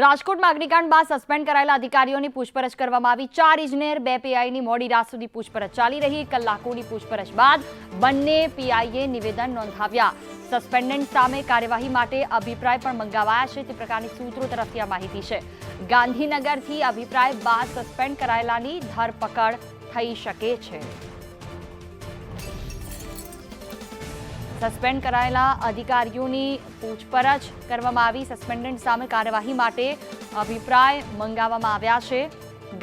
રાજકોટમાં અગ્નિકાંડ બાદ સસ્પેન્ડ કરાયેલા અધિકારીઓની પૂછપરછ કરવામાં આવી. ચાર ઇજનેર, બે પીઆઈની મોડી રાત સુધી પૂછપરછ ચાલી રહી. કલાકોની પૂછપરછ બાદ બંને પીઆઈએ નિવેદન નોંધાવ્યા. સસ્પેન્ડન્ટ સામે કાર્યવાહી માટે અભિપ્રાય પણ મંગાવાયા છે. તે પ્રકારની સૂત્રો તરફથી આ માહિતી છે. ગાંધીનગરથી અભિપ્રાય બાદ સસ્પેન્ડ કરાયેલાની ધરપકડ થઈ શકે છે. સસ્પેન્ડ કરાયેલા અધિકારીઓની પૂછપરછ કરવામાં આવી. સસ્પેન્ડન્ટ સામે કાર્યવાહી માટે અભિપ્રાય મંગાવવામાં આવ્યા છે.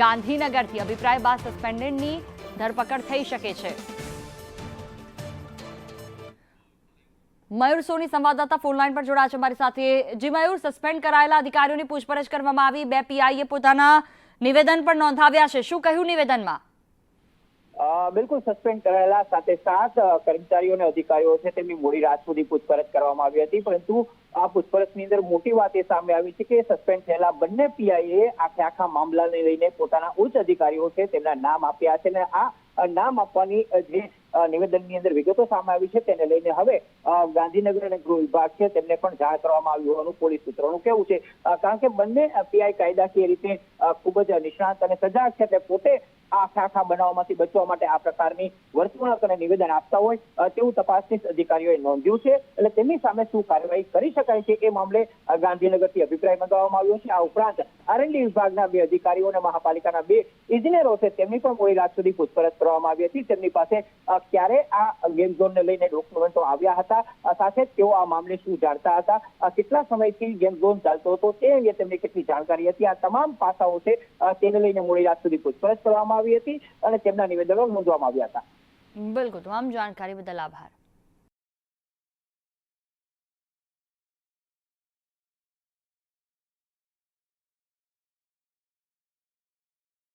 ગાંધીનગરથી અભિપ્રાય બાદ સસ્પેન્ડન્ટની ધરપકડ થઈ શકે છે. મયુર સોની સંવાદદાતા ફોનલાઈન પર જોડાયા છે મારી સાથે. જી મયુર, સસ્પેન્ડ કરાયેલા અધિકારીઓની પૂછપરછ કરવામાં આવી. બે પીઆઈએ પોતાના નિવેદન પણ નોંધાવ્યા છે. શું કહ્યું નિવેદનમાં? બિલકુલ સસ્પેન્ડ કરાયેલા સાથે સાત કર્મચારીઓ અને અધિકારીઓ છે તેમની મોડી રાત સુધી પૂછપરછ કરવામાં આવી હતી, પરંતુ આ પૂછપરછની અંદર મોટી વાત એ સામે આવી છે કે સસ્પેન્ડ થયેલા બંને પીઆઈએ આખે આખા મામલાને લઈને પોતાના ઉચ્ચ અધિકારીઓ છે તેમના નામ આપ્યા છે અને આ નામ આપવાની જે નિવેદનની અંદર વિગતો સામે આવી છે તેને લઈને હવે ગાંધીનગર અને ગૃહ વિભાગ છે તેમને પણ જાણ કરવામાં આવ્યું હોવાનું પોલીસ સૂત્રોનું કહેવું છે. કારણ કે બંને પીઆઈ કાયદાકીય રીતે ખૂબ જ નિષ્ણાંત અને સજાગ છે તે પોતે આ આખા બનાવમાંથી બચવા માટે આ પ્રકારની વર્તણૂક અને નિવેદન આપતા હોય તેવું તપાસનીશ અધિકારીઓએ નોંધ્યું છે. એટલે તેમની સામે શું કાર્યવાહી કરી શકાય છે એ મામલે ગાંધીનગરથી અભિપ્રાય મંગાવવામાં આવ્યો છે. આ ઉપરાંત આરએનડી વિભાગના બે અધિકારીઓ અને મહાપાલિકાના બે ઇજનેરો છે, તેમની પણ મોડી રાત સુધી પૂછપરછ કરવામાં આવી હતી. તેમની પાસે ક્યારે આ ગેમ ઝોનને લઈને ડોક્યુમેન્ટો આવ્યા હતા સાથે તેઓ આ મામલે શું જાણતા હતા કેટલા સમયથી ગેમ ઝોન ચાલતો હતો, તે અંગે તેમને કેટલી જાણકારી હતી, આ તમામ પાસાઓ છે તેને લઈને મોડી રાત સુધી પૂછપરછ કરવામાં આવી હતી અને તેમના નિવેદનો નોંધવામાં આવ્યા હતા. બિલકુલ, તમામ જાણકારી બદલ આભાર.